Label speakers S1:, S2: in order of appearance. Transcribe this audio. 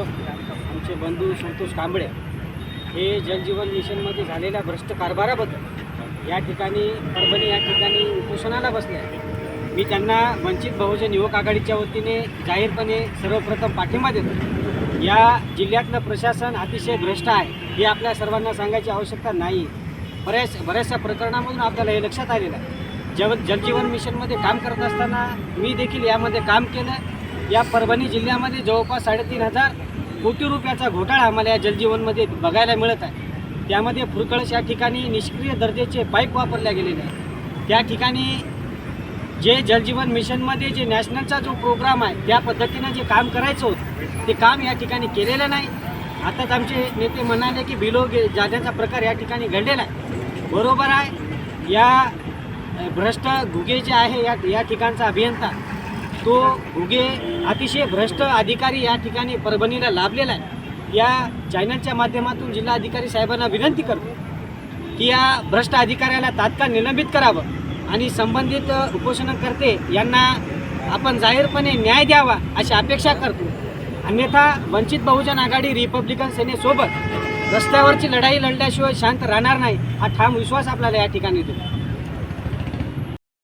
S1: आमचे बंधू संतोष कांबळे हे जलजीवन मिशनमध्ये झालेल्या भ्रष्ट कारभाराबद्दल या ठिकाणी परभणी या ठिकाणी उपोषणाला बसले आहे मी त्यांना वंचित बहुजन युवक आघाडीच्या वतीने जाहीरपणे सर्वप्रथम पाठिंबा देतो. या जिल्ह्यातलं प्रशासन अतिशय भ्रष्ट आहे हे आपल्या सर्वांना सांगायची आवश्यकता नाही. बऱ्याच बऱ्याचशा प्रकरणामधून आपल्याला हे लक्षात आलेलं आहे. जव जलजीवन मिशनमध्ये काम करत असताना मी देखील यामध्ये काम केलं. या परभणी जिल्ह्यामध्ये जवळपास साडेतीन हजार कोटी रुपयाचा घोटाळा आम्हाला या जलजीवनमध्ये बघायला मिळत आहे. त्यामध्ये फुरकळस या ठिकाणी निष्क्रिय दर्जेचे पाईप वापरल्या गेलेले आहेत. त्या ठिकाणी जे जलजीवन मिशनमध्ये जे नॅशनलचा जो प्रोग्राम आहे त्या पद्धतीनं जे काम करायचं होतं ते काम या ठिकाणी केलेलं नाही. आताच आमचे नेते म्हणाले की बिलो गे जाण्याचा प्रकार या ठिकाणी घडलेला आहे. बरोबर आहे. या भ्रष्ट घुगे जे आहे या या ठिकाणचा अभियंता तो घुगे अतिशय भ्रष्ट अधिकारी या ठिकाणी परभणीला लाभलेला आहे. या चॅनलच्या माध्यमातून जिल्हा अधिकारी साहेबांना विनंती करतो की या भ्रष्ट अधिकाऱ्याला तात्काळ निलंबित करावं आणि संबंधित उपोषणकर्ते यांना आपण जाहीरपणे न्याय द्यावा अशी अपेक्षा करतो. अन्यथा वंचित बहुजन आघाडी रिपब्लिकन सेनेसोबत रस्त्यावरची लढाई लढल्याशिवाय शांत राहणार नाही हा ठाम विश्वास आपल्याला या ठिकाणी देतो.